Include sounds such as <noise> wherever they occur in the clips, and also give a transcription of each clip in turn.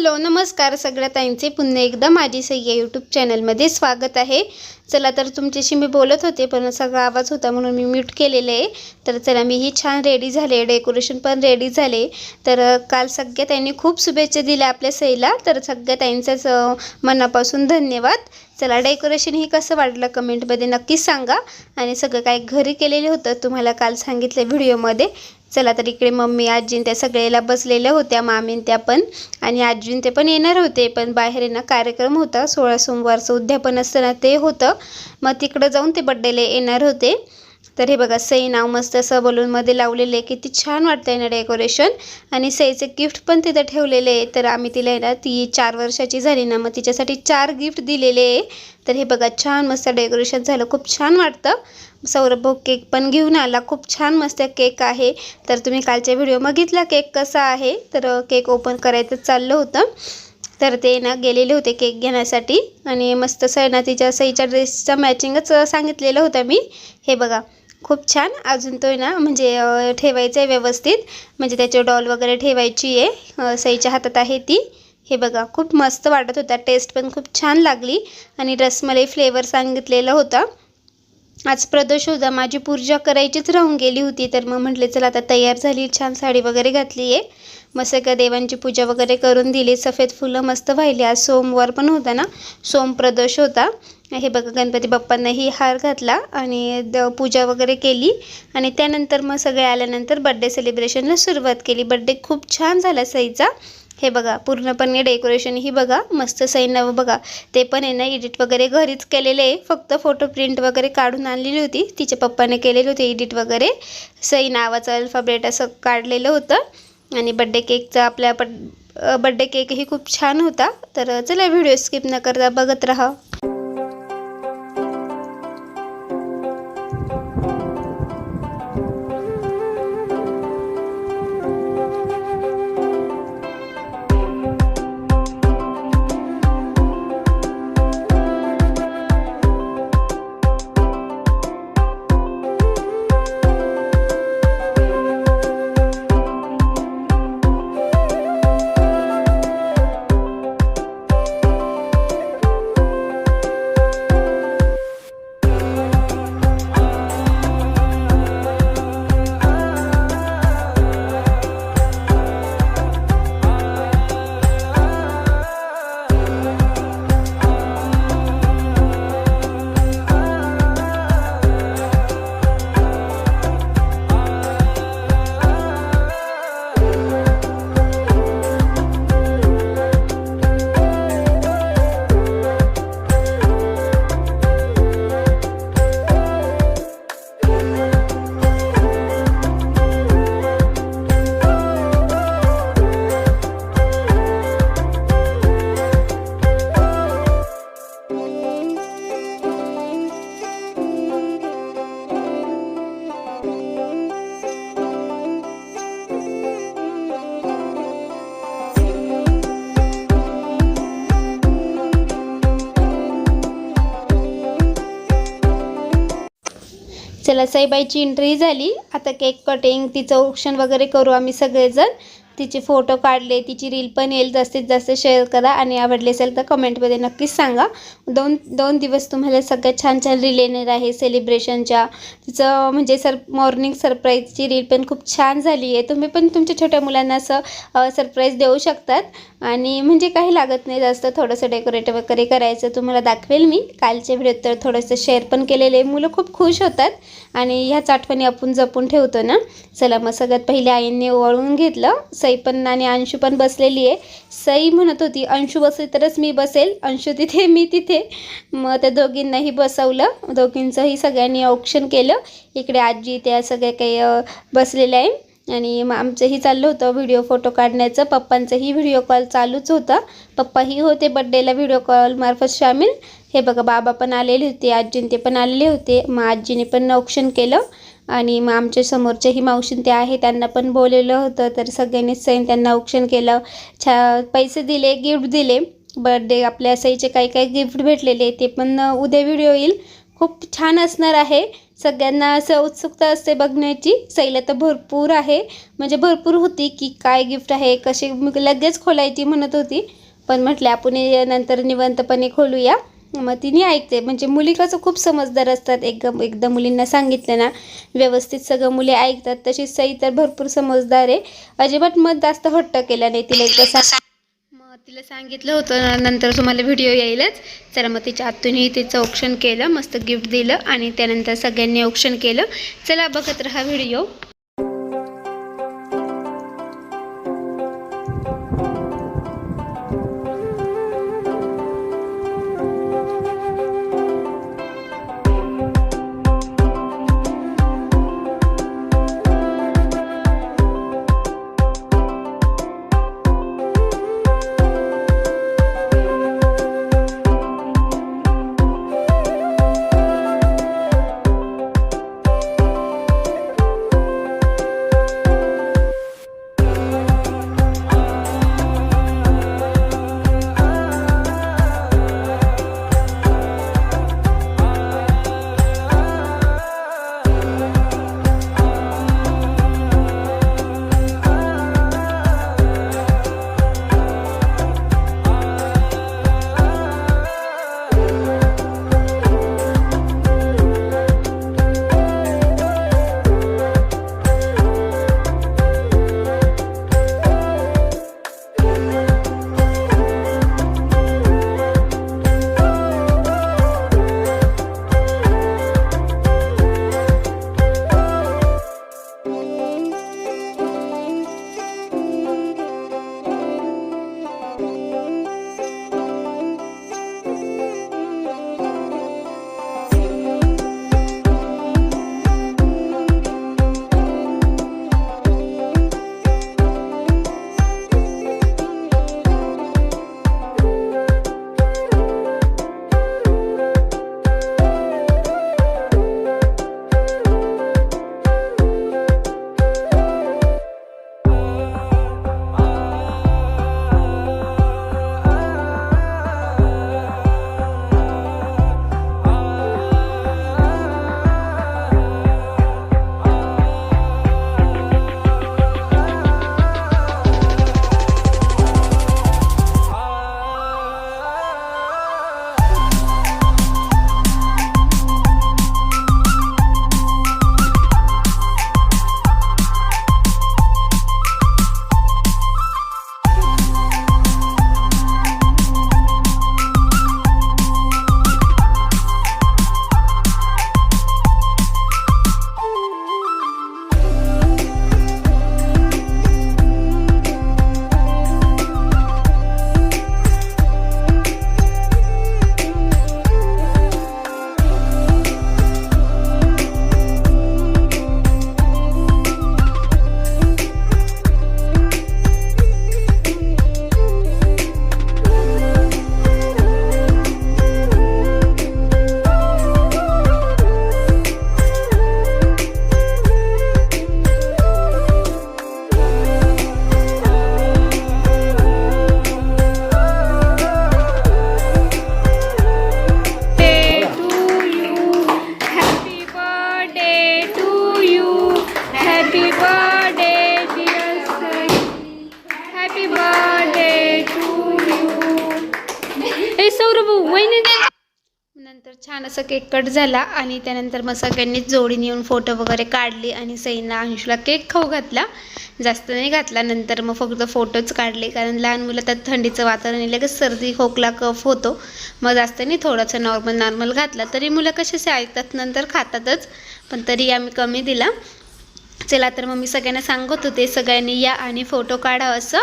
Hello नमस्कार सगळ्या ताईंचे. पुन्हा एकदा माझी सही या यूट्यूब चॅनलमध्ये स्वागत आहे. चला तर तुमच्याशी मी बोलत होते पण सगळा आवाज होता म्हणून मी म्यूट केलेलं आहे. तर चला मी ही छान रेडी झाले. डेकोरेशन पण रेडी झाले. तर काल सगळ्या ताईंनी खूप शुभेच्छा दिल्या आपल्या सईला तर सगळ्या ताईंचाच मनापासून धन्यवाद. चला डेकोरेशन ही कसं वाटलं कमेंटमध्ये नक्कीच सांगा. आणि सगळं काय घरी केलेलं होतं तुम्हाला काल सांगितलं व्हिडिओमध्ये चला तर इकडे मम्मी आजीन त्या सगळ्याला बसलेल्या होत्या मामीन त्या पण. आणि आजीन ते पण येणार होते पण बाहेर येणं ना कार्यक्रम होता सोळा सोमवारचं उद्यापन असतं ना ते होतं. मग तिकडं जाऊन ते बड्डेला येणार होते. तर हे बघा सई नाव मस्त असं बलूनमध्ये लावलेलं आहे किती छान वाटतंय ना डेकोरेशन आणि सईचे गिफ्ट पण तिथं ठेवलेले आहे. तर आम्ही तिला आहे ना ती चार वर्षाची झाली ना मग तिच्यासाठी चार गिफ्ट दिलेले आहे. तर हे बघा छान मस्त डेकोरेशन झालं खूप छान वाटतं. सौरभ भाऊ केक पण घेऊन आला. खूप छान मस्त केक आहे. तर तुम्ही कालच्या व्हिडिओ बघितला केक कसा आहे? तर केक ओपन करायचं चाललं होतं. तर ते ना गेलेले होते केक घेण्यासाठी. आणि मस्त सैना ना तिच्या सईच्या ड्रेसचं मॅचिंगच सांगितलेलं होतं मी. हे बघा खूप छान. अजून तो आहे ना म्हणजे ठेवायचं आहे व्यवस्थित. म्हणजे त्याचे डॉल वगैरे ठेवायची आहे. सईच्या हातात आहे ती. हे बघा खूप मस्त वाटत होता. टेस्ट पण खूप छान लागली. आणि रसमलाई फ्लेवर सांगितलेलं होतं. आज प्रदोष होता. माझी पूजा करायचीच राहून गेली होती. तर मग म्हटले चला आता तयार झाली. छान साडी वगैरे घातली आहे. मस्त का देवांची पूजा वगैरे करून दिली. सफेद फुलं मस्त वाहिली आज सोमवार पण होता ना? सोम प्रदोष होता. हे बघा गणपती बाप्पांनाही हार घातला आणि द पूजा वगैरे केली. आणि त्यानंतर मग सगळे आल्यानंतर बड्डे सेलिब्रेशनला सुरुवात केली. बड्डे खूप छान झाला सईचा. हे बघा पूर्णपणे डेकोरेशन ही बघा मस्त सैन बघा. ते पण आहे ना एडिट वगैरे घरीच केलेले आहे. फक्त फोटो प्रिंट वगैरे काढून आणलेली होती. तिच्या पप्पाने केलेले होते एडिट वगैरे. सई नावाचं अल्फाबेट असं काढलेलं होतं. आणि बड्डे केकचा आपल्या बड बड्डे केकही खूप छान होता. तर चला व्हिडिओ स्किप न करता बघत राहा. चला साईबाईची एंट्री झाली. आता केक कटिंग तिचं ऑप्शन वगैरे करू आम्ही सगळेजण. तिचे फोटो काढले तिची रील पण येईल जास्तीत जास्त शेअर करा आणि आवडली असेल तर कमेंटमध्ये नक्कीच सांगा. दोन दोन दिवस तुम्हाला सगळ्यात छान छान रील येणार आहे सेलिब्रेशनच्या तिचं म्हणजे सर मॉर्निंग सरप्राईजची रील पण खूप छान झाली आहे. तुम्ही पण तुमच्या छोट्या मुलांना असं सरप्राईज देऊ शकतात. आणि म्हणजे काही लागत नाही जास्त थोडंसं डेकोरेट वगैरे करायचं तुम्हाला दाखवेल मी. कालच्या व्हिडिओत तर थोडंसं शेअर पण केलेलं आहे. मुलं खूप खुश होतात. आणि ह्याच आठवणी आपण जपून ठेवतो ना. चला मग सगळ्यात पहिले आईंनी ओवाळून घेतलं. सई पण आणि अंशू पण बसलेली आहे. सई म्हणत होती अंशू बसली तरच मी बसेल अंशू तिथे मी तिथे. मग त्या दोघींनाही बसवलं. दोघींचंही सगळ्यांनी औक्षण केलं. इकडे आजी त्या सगळ्या काही बसलेल्या आहे आणि मग आमचंही चाललं होतं व्हिडिओ फोटो काढण्याचं. पप्पांचंही व्हिडिओ कॉल चालूच होता. पप्पाही होते बड्डेला व्हिडिओ कॉलमार्फत सामील हे बघा बाबा पण आलेले होते आजींचे पण आलेले होते. मग आजीने पण औक्षण केलं. आणि मग आमच्या समोरच्याही मावशीन ते आहे त्यांना पण बोलवलं होतं. तर सगळ्यांनीच सैन त्यांना औक्षण केलं. छा पैसे दिले गिफ्ट दिले. बर्थडे आपल्या सईचे काही काही गिफ्ट भेटलेले ते पण उद्या व्हिडिओ येईल. खूप छान असणार आहे. सगळ्यांना असं उत्सुकता असते बघण्याची. सैला तर भरपूर आहे. म्हणजे भरपूर होती की काय गिफ्ट आहे कशी लगेच खोलायची म्हणत होती. पण म्हटले आपण नंतर निवंतपणे खोलूया. मग तिने ऐकते. म्हणजे मुली कसं खूप समजदार असतात. एकदम एकदा मुलींना सांगितलं ना व्यवस्थित सगळं मुली ऐकतात तशी सई तर भरपूर समजदार आहे. अजिबात मत जास्त हट्ट केला नाही तिला एकदा सांग मग तिला सांगितलं होतं ना, नंतर तुम्हाला व्हिडिओ येईलच. चला मग तिच्या आतूनही तिचं ऑप्शन केलं मस्त गिफ्ट दिलं आणि त्यानंतर सगळ्यांनी ऑप्शन केलं. चला बघत राहा व्हिडिओ. असं केक कट झाला आणि त्यानंतर मग सगळ्यांनी जोडीने येऊन फोटो वगैरे काढले आणि सईना अंशूला केक खाऊ घातला. जास्त नाही घातला नंतर मग फक्त फोटोच काढले. कारण लहान मुलं त्यात थंडीचं वातावरण आहे, लगेच सर्दी खोकला कफ होतो. मग जास्त नाही थोडंसं नॉर्मल नॉर्मल घातला. तरी मुलं कसे ऐकतात? नंतर खातातच. पण तरी आम्ही कमी दिला. चला तर मग मी सगळ्यांना सांगत होते सगळ्यांनी या आणि फोटो काढा असं.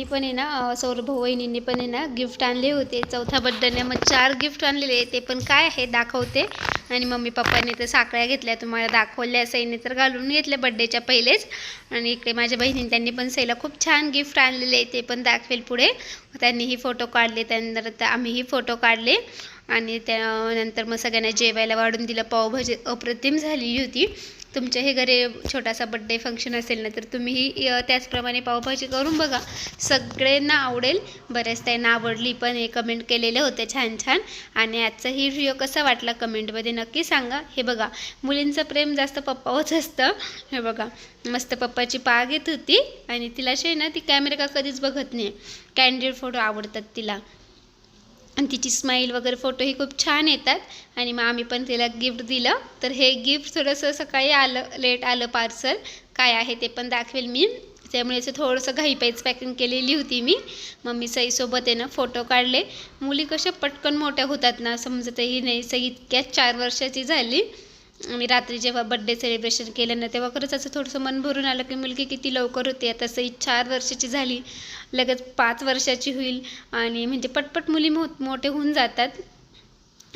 त्यांनी पण आहे ना सौरभ वहिनींनी पण आहे ना गिफ्ट आणले होते. चौथा बड्डेने मग चार गिफ्ट आणलेले ते पण काय आहे दाखवते. आणि मम्मी पप्पांनी तर साखळ्या घेतल्या. तुम्हाला दाखवल्या सईने तर घालून घेतल्या बड्डेच्या पहिलेच. आणि इकडे माझ्या बहिणीने त्यांनी पण सईला खूप छान गिफ्ट आणलेले ते पण दाखवेल पुढे. त्यांनीही फोटो काढले. त्यानंतर आम्हीही फोटो काढले. आणि त्यानंतर मग सगळ्यांना जेवायला वाढून दिलं पावभाजी अप्रतिम झालेली होती. तुमच्याही घरी छोटासा बड्डे फंक्शन असेल ना तर तुम्हीही त्याचप्रमाणे पावभाजी करून बघा. सगळ्यांना आवडेल. बऱ्याच त्यांना आवडली पण हे कमेंट केलेले होते छान छान. आणि आजचा ही व्हिडिओ कसा वाटला कमेंटमध्ये नक्की सांगा. हे बघा मुलींचं प्रेम जास्त पप्पावरच असतं. हे बघा मस्त पप्पाची पाग येत होती. आणि तिला शे आहे ना ती कॅमेरा का कधीच बघत नाही. कॅन्डिड फोटो आवडतात तिला. आणि तिची स्माईल वगैरे फोटोही खूप छान येतात. आणि मग आम्ही पण तिला गिफ्ट दिलं. तर हे गिफ्ट थोडंसं सकाळी आलं लेट आलं पार्सल काय आहे ते पण दाखवेल मी. त्यामुळे असं थोडंसं घाईपाईच पॅकिंग केलेली होती मी. मम्मी सईसोबत आहे ना फोटो काढले. मुली कशा पटकन मोठ्या होतात ना समजतही नाही. सई इतक्याच चार वर्षाची झाली. आणि रात्री जेव्हा बड्डे सेलिब्रेशन केलं ना तेव्हा खरंच असं थोडंसं मन भरून आलं की मुलगी किती लवकर होते. आता सई चार वर्षाची झाली लगेच पाच वर्षाची होईल. आणि म्हणजे पटपट मुली मो मोठे होऊन जातात.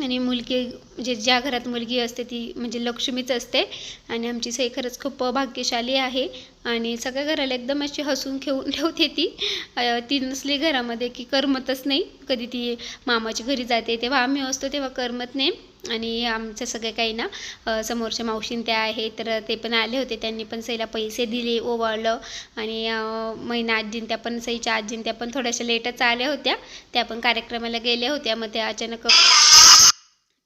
आणि मुलगी म्हणजे ज्या घरात मुलगी असते ती म्हणजे लक्ष्मीच असते. आणि आमची सई खरंच खूप भाग्यशाली आहे. आणि सगळ्या घराला एकदम अशी हसून खेळून ठेवते ती. ती नसली घरामध्ये की करमतच नाही. कधी ती मामाच्या घरी जाते तेव्हा आम्ही असतो तेव्हा करमत नाही. आणि आमचं सगळं काही ना समोरच्या मावशीन त्या आहे तर ते पण आले होते. त्यांनी पण सईला पैसे दिले ओवाळलं. आणि महिना मैना आजीन त्या पण सईच्या आजीन त्या पण थोड्याशा लेटच आल्या होत्या. त्या पण कार्यक्रमाला गेल्या होत्या. मग त्या अचानक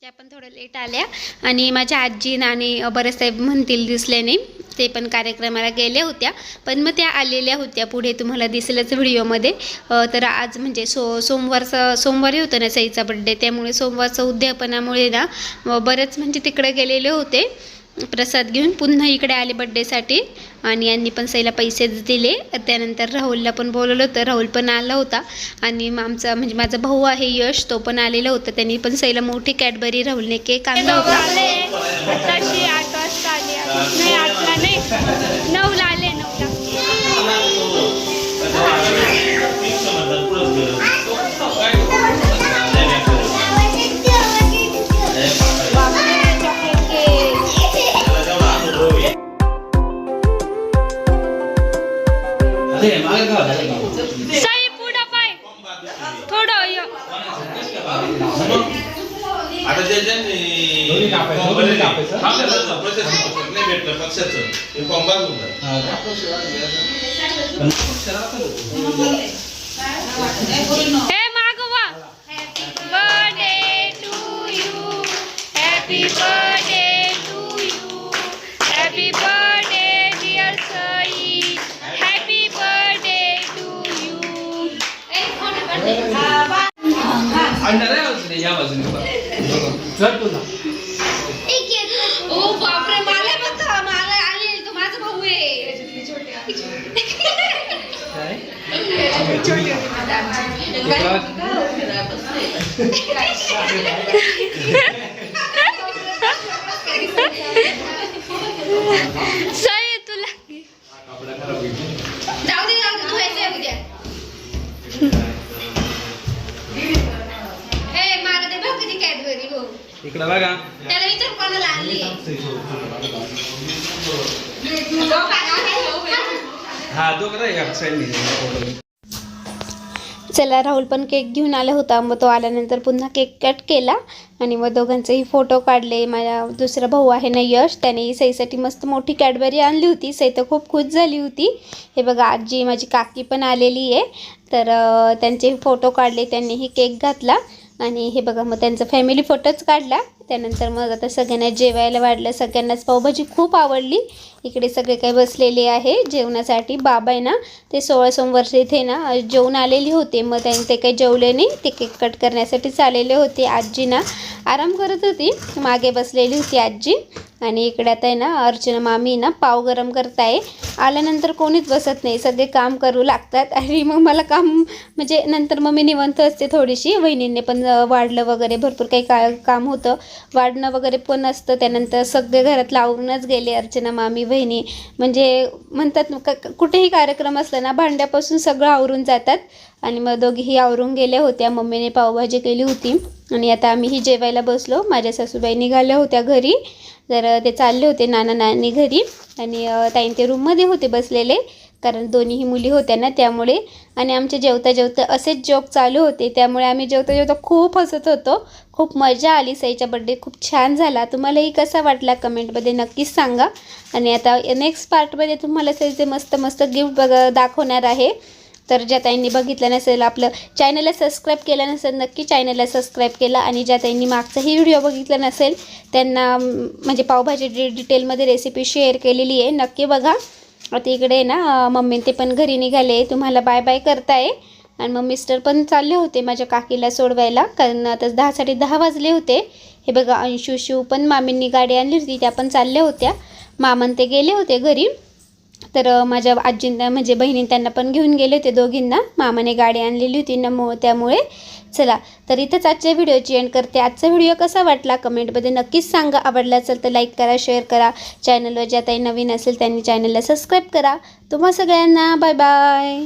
त्या पण थोड्या लेट आल्या. आणि माझ्या आजी नाणी बरेच साहेब म्हणतील दिसले नाही ते पण कार्यक्रमाला गेल्या होत्या. पण मग त्या आलेल्या होत्या. पुढे तुम्हाला दिसेलच व्हिडिओमध्ये. तर आज म्हणजे सो सोमवारचं सोमवारी होतं ना सईचा बड्डे त्यामुळे सोमवारचं उद्यापनामुळे ना बरेच म्हणजे तिकडे गेलेले होते. प्रसाद घेऊन पुन्हा इकडे आले बड्डेसाठी आणि यांनी पण सईला पैसे दिले. त्यानंतर राहुलला पण बोलवलं होतं. राहुल पण आला होता. आणि मग आमचा म्हणजे माझा भाऊ आहे यश तो पण आलेला होता. त्यांनी पण सईला मोठी कॅडबरी राहुलने केक आणला होता. आठ वाजता आले. नाही आठला नाही. नऊला आले नऊला. हे मागवा birthday to you happy birthday to you happy birthday dear Sai happy birthday to you चल तुला. सई तुला जाऊ दे जाऊ दे धुवायचं उद्या. ए मला ते किती कॅडबरी हो. इकडे बघा. त्याला विचार कोणाला आणली हा दोघं या साईडने. चला राहुल पण केक घेऊन आला होता. मग तो आल्यानंतर पुन्हा केक कट केला. आणि मग दोघांचेही फोटो काढले. माझा दुसरा भाऊ आहे ना यश. त्याने सईसाठी मस्त मोठी कॅडबरी आणली होती. सई तर खूप खुश झाली होती. हे बघा आजी माझी काकी पण आलेली आहे. तर त्यांचे फोटो काढले. त्यांनीही केक घातला. आणि हे बघा मग त्यांचा फॅमिली फोटोच काढला. त्यानंतर मग आता सगळ्यांना जेवायला वाढलं. सगळ्यांनाच पावभाजी खूप आवडली. इकडे सगळे काही बसलेले आहे जेवणासाठी. बाबा आहे ना ते सोळा सोमवर्ष इथे ना जेवण आलेली होते. मग त्यांनी ते काही जेवले नाही. ते केक कट करण्यासाठीच आलेले होते. आजी ना आराम करत होती. मागे बसलेली होती आजी. आणि इकडे आता आहे ना अर्चना मामी ना पाव गरम करत आहे आल्यानंतर कोणीच बसत नाही. सगळे काम करू लागतात. <laughs> आणि मग मला काम म्हणजे नंतर मग मी निवंत असते थोडीशी. वहिनींनी पण वाढलं वगैरे. भरपूर काही का काम होतं. वाढणं वगैरे पण असतं. त्यानंतर सगळे घरातलं आवरूनच गेले अर्चना मामी बहिणी म्हणजे म्हणतात ना, क- कुठेही कार्यक्रम असला ना भांड्यापासून सगळं आवरून जातात. आणि मग दोघीही आवरून गेल्या होत्या. मम्मीने पावभाजी केली होती. आणि आता आम्हीही जेवायला बसलो. माझ्या सासूबाई निघाल्या होत्या घरी. तर ते चालले होते नाना नानी घरी. आणि ताईं ते रूममध्ये होते बसलेले. कारण दोन्हीही मुली होत्या ना त्यामुळे. आणि आमचे जेवता जेवता असेच जोक चालू होते. त्यामुळे आम्ही जेवता जेवता खूप हसत होतो. खूप मजा आली साईचा बड्डे खूप छान झाला. तुम्हालाही कसा वाटला कमेंटमध्ये नक्कीच सांगा. आणि आता नेक्स्ट पार्टमध्ये तुम्हाला साईचे मस्त मस्त गिफ्ट बघ दाखवणार आहे. तर ज्या ताईंनी बघितलं नसेल आपलं चॅनलला सबस्क्राईब केलं नसेल नक्की चॅनलला सबस्क्राईब केला. आणि ज्या ताईंनी मागचाही व्हिडिओ बघितला नसेल त्यांना म्हणजे पावभाजी डि डिटेलमध्ये रेसिपी शेअर केलेली आहे. नक्की बघा. आता इकडे ना मम्मी ते पण घरी निघाले तुम्हाला बाय बाय करताय. आणि मग मिस्टर पण चालले होते माझ्या काकीला सोडवायला. कारण आता दहा साडे दहा वाजले होते. हे बघा अंशू शिव पण मामींनी गाडी आणली होती त्या पण चालल्या होत्या. मामन ते गेले होते घरी. तर माझ्या आजींना म्हणजे बहिणी त्यांना पण घेऊन गेले होते दोघींना. मामाने गाडी आणलेली होती नमो त्यामुळे. चला तर इथंच आजच्या व्हिडिओची एंड करते. आजचा व्हिडिओ कसा वाटला कमेंटमध्ये नक्कीच सांगा. आवडला असेल तर लाईक करा शेअर करा. चॅनलवर ज्या काही नवीन असेल त्यांनी चॅनलला सबस्क्राईब करा. तुम्हा सगळ्यांना बाय बाय